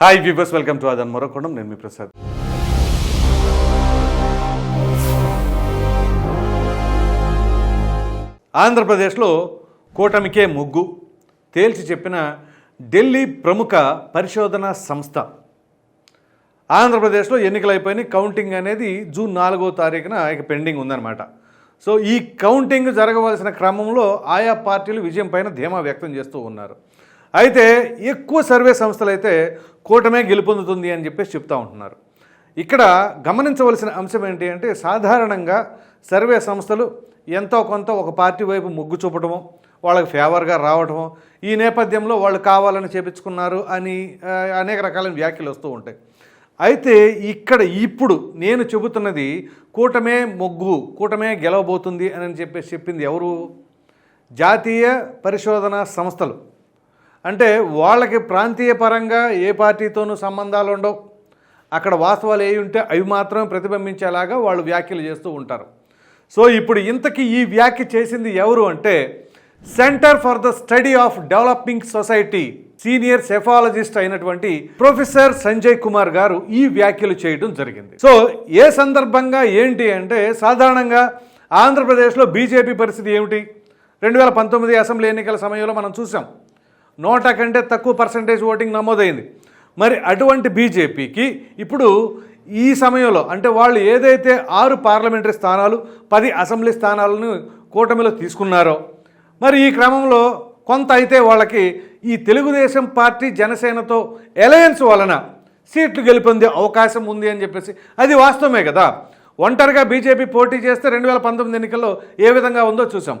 Hi viewers welcome to అదన్ మరొకొండం నేను మీ ప్రసాద్ ఆంధ్రప్రదేశ్లో కూటమికే ముగ్గు తేల్చి చెప్పిన ఢిల్లీ ప్రముఖ పరిశోధన సంస్థ ఆంధ్రప్రదేశ్లో ఎన్నికలు అయిపోయినాయి కౌంటింగ్ అనేది జూన్ నాలుగో తారీఖున ఇక పెండింగ్ ఉందన్నమాట సో ఈ కౌంటింగ్ జరగవలసిన క్రమంలో ఆయా పార్టీలు విజయం పైన ధీమా వ్యక్తం చేస్తూ ఉన్నారు అయితే ఎక్కువ సర్వే సంస్థలు అయితే కూటమే గెలుపొందుతుంది అని చెప్పేసి చెప్తా ఉంటున్నారు. ఇక్కడ గమనించవలసిన అంశం ఏంటి అంటే సాధారణంగా సర్వే సంస్థలు ఎంతో కొంత ఒక పార్టీ వైపు మొగ్గు చూపటము వాళ్ళకి ఫేవర్గా రావటము ఈ నేపథ్యంలో వాళ్ళు కావాలని చేపించుకున్నారు అని అనేక రకాలైన వ్యాఖ్యలు వస్తూ ఉంటాయి. అయితే ఇక్కడ ఇప్పుడు నేను చెబుతున్నది కూటమే మొగ్గు కూటమే గెలవబోతుంది అని చెప్పేసి చెప్పింది ఎవరు? జాతీయ పరిశోధన సంస్థలు. అంటే వాళ్ళకి ప్రాంతీయ పరంగా ఏ పార్టీతోనూ సంబంధాలు ఉండవు. అక్కడ వాస్తవాలు ఏ ఉంటే అవి మాత్రమే ప్రతిబింబించేలాగా వాళ్ళు వ్యాఖ్యలు చేస్తూ ఉంటారు. సో ఇప్పుడు ఇంతకీ ఈ వ్యాఖ్య చేసింది ఎవరు అంటే centre for the study of developing society senior psephologist అయినటువంటి ప్రొఫెసర్ సంజయ్ కుమార్ గారు ఈ వ్యాఖ్యలు చేయడం జరిగింది. సో ఏ సందర్భంగా ఏంటి అంటే సాధారణంగా ఆంధ్రప్రదేశ్లో బీజేపీ పరిస్థితి ఏమిటి? రెండు వేల పంతొమ్మిది అసెంబ్లీ ఎన్నికల సమయంలో మనం చూసాం. నోటా కంటే తక్కువ పర్సంటేజ్ ఓటింగ్ నమోదైంది. మరి అటువంటి బీజేపీకి ఇప్పుడు ఈ సమయంలో అంటే వాళ్ళు ఏదైతే ఆరు పార్లమెంటరీ స్థానాలు పది అసెంబ్లీ స్థానాలను కూటమిలో తీసుకున్నారో మరి ఈ క్రమంలో కొంత అయితే వాళ్ళకి ఈ తెలుగుదేశం పార్టీ జనసేనతో ఎలయన్స్ వలన సీట్లు గెలుపొందే అవకాశం ఉంది అని చెప్పేసి అది వాస్తవమే కదా. ఒంటరిగా బీజేపీ పోటీ చేస్తే రెండు వేల పంతొమ్మిది ఎన్నికల్లో ఏ విధంగా ఉందో చూసాం.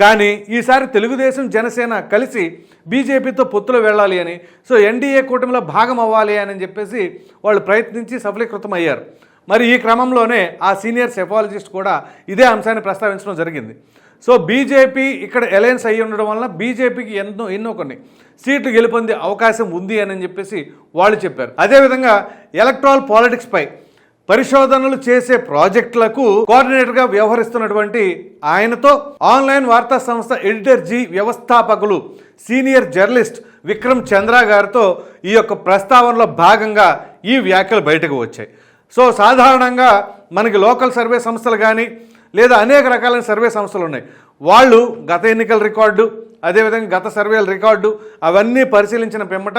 కానీ ఈసారి తెలుగుదేశం జనసేన కలిసి బీజేపీతో పొత్తులు వెళ్ళాలి అని సో ఎన్డీఏ కూటమిలో భాగం అవ్వాలి అని చెప్పేసి వాళ్ళు ప్రయత్నించి సఫలీకృతం అయ్యారు. మరి ఈ క్రమంలోనే ఆ సీనియర్ సెఫాలజిస్ట్ కూడా ఇదే అంశాన్ని ప్రస్తావించడం జరిగింది. సో బీజేపీ ఇక్కడ అలయన్స్ అయ్యి ఉండడం వలన బీజేపీకి ఎన్నో ఎన్నో కొన్ని సీట్లు గెలుపొందే అవకాశం ఉంది అని చెప్పేసి వాళ్ళు చెప్పారు. అదేవిధంగా ఎలక్ట్రాల్ పాలిటిక్స్పై పరిశోధనలు చేసే ప్రాజెక్టులకు కోఆర్డినేటర్గా వ్యవహరిస్తున్నటువంటి ఆయనతో ఆన్లైన్ వార్తా సంస్థ ఎడిటర్ జీ వ్యవస్థాపకులు సీనియర్ జర్నలిస్ట్ విక్రమ్ చంద్ర గారితో ఈ యొక్క ప్రస్తావనలో భాగంగా ఈ వ్యాఖ్యలు బయటకు వచ్చాయి. సో సాధారణంగా మనకి లోకల్ సర్వే సంస్థలు కానీ లేదా అనేక రకాలైన సర్వే సంస్థలు ఉన్నాయి. వాళ్ళు గత ఎన్నికల రికార్డు అదేవిధంగా గత సర్వేల రికార్డు అవన్నీ పరిశీలించిన పిమ్మట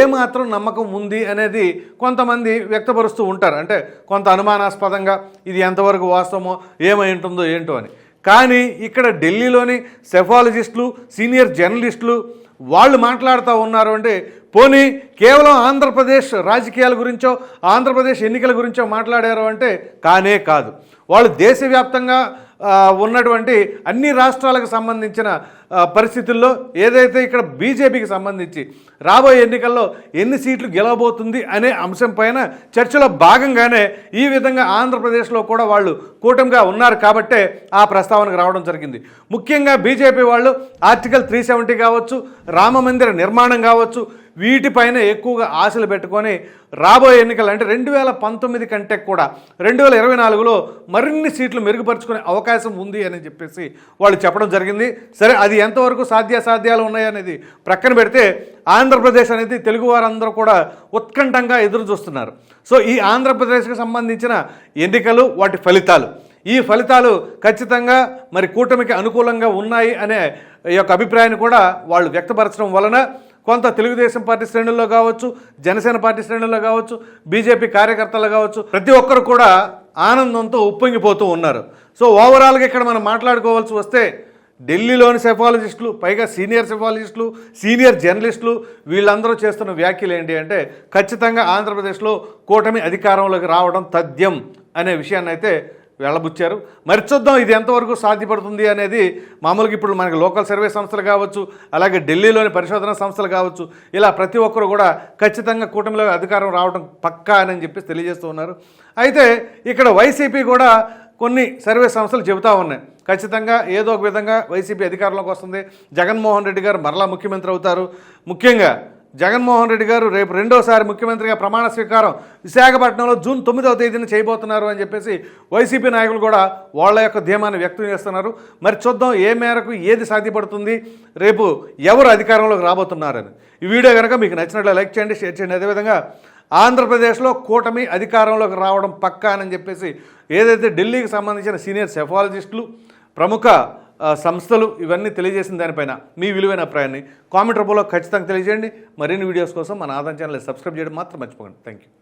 ఏమాత్రం నమ్మకం ఉంది అనేది కొంతమంది వ్యక్తపరుస్తూ ఉంటారు. అంటే కొంత అనుమానాస్పదంగా ఇది ఎంతవరకు వాస్తవమో ఏమై ఉంటుందో ఏంటో అని. కానీ ఇక్కడ ఢిల్లీలోని సెఫాలజిస్టులు సీనియర్ జర్నలిస్టులు వాళ్ళు మాట్లాడుతూ ఉన్నారు అంటే పోనీ కేవలం ఆంధ్రప్రదేశ్ రాజకీయాల గురించో ఆంధ్రప్రదేశ్ ఎన్నికల గురించో మాట్లాడారు అంటే కానే కాదు. వాళ్ళు దేశవ్యాప్తంగా ఉన్నటువంటి అన్ని రాష్ట్రాలకు సంబంధించిన పరిస్థితుల్లో ఏదైతే ఇక్కడ బీజేపీకి సంబంధించి రాబోయే ఎన్నికల్లో ఎన్ని సీట్లు గెలవబోతుంది అనే అంశం పైన చర్చలో భాగంగానే ఈ విధంగా ఆంధ్రప్రదేశ్లో కూడా వాళ్ళు కూటమిగా ఉన్నారు కాబట్టే ఆ ప్రస్తావనకు రావడం జరిగింది. ముఖ్యంగా బీజేపీ వాళ్ళు ఆర్టికల్ త్రీ సెవెంటీ కావచ్చు రామ మందిర నిర్మాణం కావచ్చు వీటిపైన ఎక్కువగా ఆశలు పెట్టుకొని రాబోయే ఎన్నికలు అంటే రెండు వేల పంతొమ్మిది కంటే కూడా రెండు వేల ఇరవై నాలుగులో మరిన్ని సీట్లు మెరుగుపరుచుకునే అవకాశం ఉంది అని చెప్పేసి వాళ్ళు చెప్పడం జరిగింది. సరే అది ఎంతవరకు సాధ్యాసాధ్యాలు ఉన్నాయనేది ప్రక్కన పెడితే ఆంధ్రప్రదేశ్ అనేది తెలుగు వారందరూ కూడా ఉత్కంఠంగా ఎదురు చూస్తున్నారు. సో ఈ ఆంధ్రప్రదేశ్కి సంబంధించిన ఎన్నికలు వాటి ఫలితాలు. ఈ ఫలితాలు ఖచ్చితంగా మరి కూటమికి అనుకూలంగా ఉన్నాయి అనే ఈ యొక్క అభిప్రాయాన్ని కూడా వాళ్ళు వ్యక్తపరచడం వలన కొంత తెలుగుదేశం పార్టీ శ్రేణుల్లో కావచ్చు జనసేన పార్టీ శ్రేణుల్లో కావచ్చు బీజేపీ కార్యకర్తలు కావచ్చు ప్రతి ఒక్కరు కూడా ఆనందంతో ఉప్పొంగిపోతూ ఉన్నారు. సో ఓవరాల్గా ఇక్కడ మనం మాట్లాడుకోవాల్సి వస్తే ఢిల్లీలోని సెఫాలజిస్టులు పైగా సీనియర్ సెఫాలజిస్టులు సీనియర్ జర్నలిస్టులు వీళ్ళందరూ చేస్తున్న వ్యాఖ్యలు ఏంటి అంటే ఖచ్చితంగా ఆంధ్రప్రదేశ్లో కూటమి అధికారంలోకి రావడం తథ్యం అనే విషయాన్ని అయితే వెళ్ళబుచ్చారు. మరి చూద్దాం ఇది ఎంతవరకు సాధ్యపడుతుంది అనేది మామూలుగా ఇప్పుడు మనకి లోకల్ సర్వే సంస్థలు కావచ్చు అలాగే ఢిల్లీలోని పరిశోధన సంస్థలు కావచ్చు ఇలా ప్రతి ఒక్కరు కూడా ఖచ్చితంగా కూటమిలో అధికారం రావడం పక్కా అని చెప్పేసి తెలియజేస్తూ ఉన్నారు. అయితే ఇక్కడ వైసీపీ కూడా కొన్ని సర్వే సంస్థలు చెబుతూ ఉన్నాయి. ఖచ్చితంగా ఏదో ఒక విధంగా వైసీపీ అధికారంలోకి వస్తుంది. జగన్మోహన్ రెడ్డి గారు మరలా ముఖ్యమంత్రి అవుతారు. ముఖ్యంగా జగన్మోహన్ రెడ్డి గారు రేపు రెండోసారి ముఖ్యమంత్రిగా ప్రమాణ స్వీకారం విశాఖపట్నంలో జూన్ తొమ్మిదవ తేదీన చేయబోతున్నారు అని చెప్పేసి వైసీపీ నాయకులు కూడా వాళ్ళ యొక్క ధీమాన్ని వ్యక్తం చేస్తున్నారు. మరి చూద్దాం ఏ మేరకు ఏది సాధ్యపడుతుంది రేపు ఎవరు అధికారంలోకి రాబోతున్నారని. ఈ వీడియో కనుక మీకు నచ్చినట్లు లైక్ చేయండి షేర్ చేయండి. అదేవిధంగా ఆంధ్రప్రదేశ్లో కూటమి అధికారంలోకి రావడం పక్కా అని చెప్పేసి ఏదైతే ఢిల్లీకి సంబంధించిన సీనియర్ సెఫాలజిస్టులు ప్రముఖ సంస్థలు ఇవన్నీ తెలియజేసిన దానిపైన మీ విలువైన అభిప్రాయాన్ని కామెంట్ రూపంలో ఖచ్చితంగా తెలియజేయండి. మరిన్ని వీడియోస్ కోసం మన ఆదాయం ఛానల్ సబ్స్క్రైబ్ చేయడం మాత్రం మర్చిపోకండి. Thank you